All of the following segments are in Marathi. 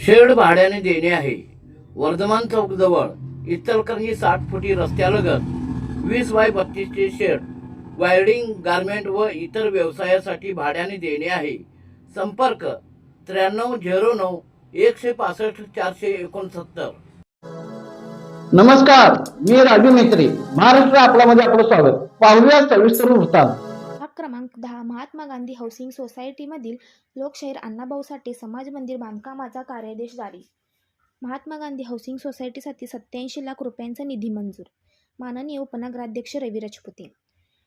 शेड भाड्याने देणे आहे. वर्धमान चौक जवळ इचलकरंजी साठ फुटी रस्त्यालगत वीस बाय बत्तीसचे शेड वायरिंग गारमेंट व इतर व्यवसायासाठी भाड्याने देणे आहे. संपर्क त्र्याण्णव झिरो नऊ एकशे पासष्ट चारशे एकोणसत्तर. नमस्कार मी राजू मेत्री महाराष्ट्र आपल्यामध्ये आपलं स्वागत. पाहूया सविस्तर वृत्तांत. क्रमांक दहा महात्मा गांधी हाऊसिंग सोसायटीमधील लोकशाहीर अण्णाभाऊ साठे समाज मंदिर बांधकामाचा कार्यादेश जारी. महात्मा गांधी हाऊसिंग सोसायटीसाठी सत्याऐंशी लाख रुपयांचा निधी मंजूर. माननीय उपनगराध्यक्ष रवी राजपुते.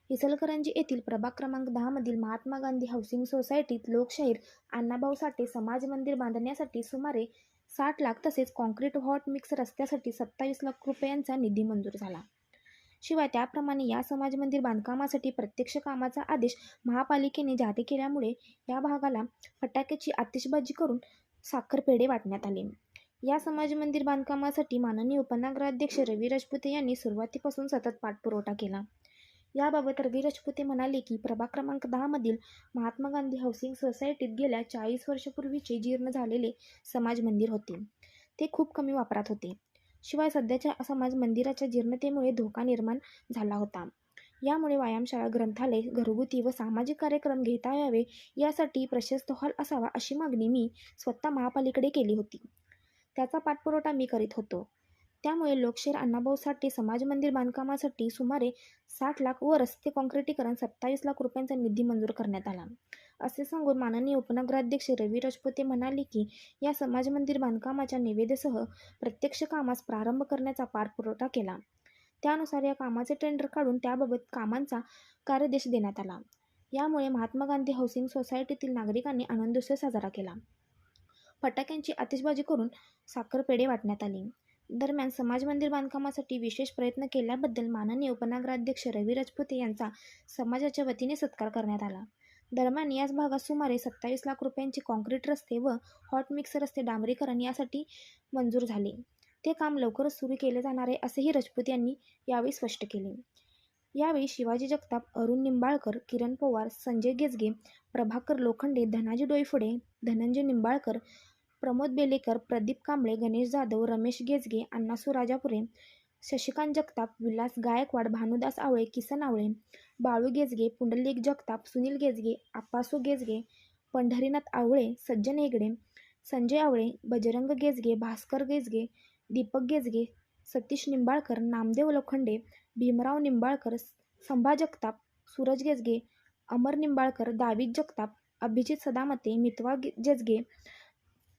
इचलकरंजी येथील प्रभाग क्रमांक दहामधील महात्मा गांधी हाऊसिंग सोसायटीत लोकशाहीर अण्णाभाऊ साठे समाज मंदिर बांधण्यासाठी सुमारे साठ लाख तसेच कॉन्क्रीट हॉट मिक्स रस्त्यासाठी सत्तावीस लाख रुपयांचा निधी मंजूर झाला. शिवाय त्याप्रमाणे या समाज मंदिर बांधकामासाठी प्रत्यक्ष कामाचा आदेश महापालिकेने जारी केल्यामुळे या भागाला फटाक्याची आतिषबाजी करून साखरपेढे वाटण्यात आले. या समाज मंदिर बांधकामासाठी माननीय उपनगराध्यक्ष रवी राजपुते यांनी सुरुवातीपासून सतत पाठपुरवठा केला. याबाबत रवी राजपुते म्हणाले की प्रभाग क्रमांक दहामधील महात्मा गांधी हाऊसिंग सोसायटीत गेल्या चाळीस वर्षापूर्वीचे जीर्ण झालेले समाज मंदिर होते. ते खूप कमी वापरात होते. शिवाय सध्याच्या समाज मंदिराच्या जीर्णतेमुळे धोका निर्माण झाला होता. यामुळे व्यायामशाळा ग्रंथालय घरगुती व सामाजिक कार्यक्रम घेता यावे यासाठी प्रशस्त हॉल असावा अशी मागणी मी स्वतः महापालिकेकडे केली होती. त्याचा पाठपुरवठा मी करीत होतो. त्यामुळे लोकशेर अण्णाभाऊ साठे समाज मंदिर बांधकामासाठी सुमारे साठ लाख व रस्ते काँक्रिटीकरण सत्तावीस लाख रुपयांचा निधी मंजूर करण्यात आला. असे सांगून माननीय उपनगराध्यक्ष रवी राजपुते म्हणाले की या समाज मंदिर बांधकामाच्या निवेदेसह प्रत्यक्ष कामास प्रारंभ करण्याचा पाठपुरवठा केला. त्यानुसार या कामाचे टेंडर काढून त्याबाबत कामांचा कार्यादेश देण्यात आला. यामुळे महात्मा गांधी हाऊसिंग सोसायटीतील नागरिकांनी आनंदोत्सव साजरा केला. फटाक्यांची आतिषबाजी करून साखरपेढे वाटण्यात आले. दरम्यान समाज मंदिर बांधकामासाठी विशेष प्रयत्न केल्याबद्दल माननीय उपनगराध्यक्ष रवी राजपुते यांचा समाजाच्या वतीने सत्कार करण्यात आला. दरम्यान याच भागात सुमारे सत्तावीस लाख रुपयांचे कॉन्क्रीट रस्ते व हॉट मिक्स रस्ते डांबरीकरण यासाठी मंजूर झाले. ते काम लवकरच सुरू केले जाणार आहे असेही राजपूत यांनी यावेळी स्पष्ट केले. यावेळी शिवाजी जगताप अरुण निंबाळकर किरण पवार संजय गेजगे प्रभाकर लोखंडे धनाजी डोईफोडे धनंजय निंबाळकर प्रमोद बेलेकर प्रदीप कांबळे गणेश जाधव रमेश गेजगे अण्णासू राजापुरे शशिकांत जगताप विलास गायकवाड भानुदास आवळे किसन आवळे बाळू गेजगे पुंडलिक जगताप सुनील गेजगे आप्पासू गेजगे पंढरीनाथ आवळे सज्जन हेगडे संजय आवळे बजरंग गेजगे भास्कर गेजगे दीपक गेजगे सतीश निंबाळकर नामदेव लोखंडे भीमराव निंबाळकर संभा जगताप सूरज गेजगे अमर निंबाळकर दावीद जगताप अभिजित सदामते मितवा गे-